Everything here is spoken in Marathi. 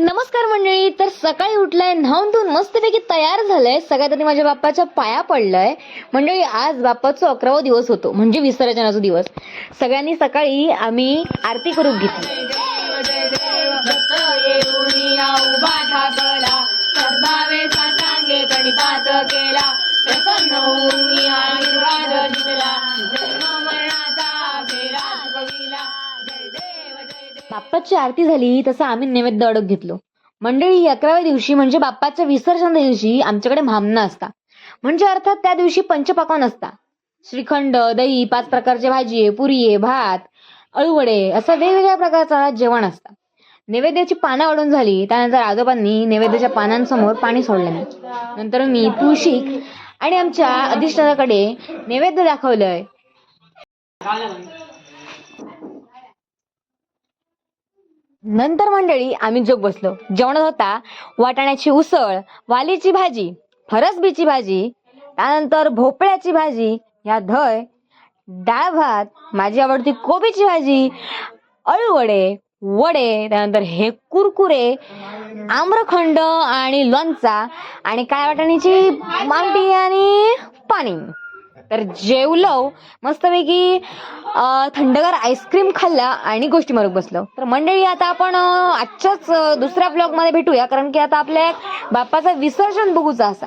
नमस्कार मंडळी तर सकाळी उठलंय न्हावून धुवून मस्तपैकी तयार झालंय. सगळ्यात आधी माझ्या बाप्पाच्या पाया पडलंय. मंडळी आज बाप्पाचा अकरावा दिवस होतो म्हणजे विसर्जनाचा दिवस. सगळ्यांनी सकाळी आम्ही आरती करून घेतली. बाप्पाची आरती झाली तसं आम्ही नैवेद्य अडक घेतलो. मंडळी अकराव्या दिवशी म्हणजे बाप्पाच्या विसर्जन दिवशी आमच्याकडे भामना असता. म्हणजे अर्थात त्या दिवशी पंचपाकवान असता. श्रीखंड दही पाच प्रकारचे भाजी आहे पुरी आहे भात अळूवडे असा वेगवेगळ्या प्रकारचा जेवण असतं. नैवेद्याची पानं अडून झाली त्यानंतर आजोबांनी नैवेद्याच्या पानांसमोर पाणी सोडलं नंतर मी तुळशीक आणि आमच्या अधिष्ठानाकडे नैवेद्य दाखवलंय. नंतर मंडळी आम्ही जोग बसलो. जेवणात होता वाटाण्याची उसळ वालीची भाजी फरसबीची भाजी त्यानंतर भोपळ्याची भाजी या धय डाळ भात माझी आवडती कोबीची भाजी अळूवडे वडे त्यानंतर हे कुरकुरे आम्रखंड आणि लोणचा आणि काय वाटाण्याची मांटी आणि पाणी. तर जेवलो मस्तपैकी थंडगार आईस्क्रीम खाल्ला आणि गोष्टी मारूक बसलो. तर मंडळी आता आपण आजच्याच दुसऱ्या ब्लॉगमध्ये भेटूया कारण की आता आपल्या बाप्पाचं विसर्जन बघूचा असा.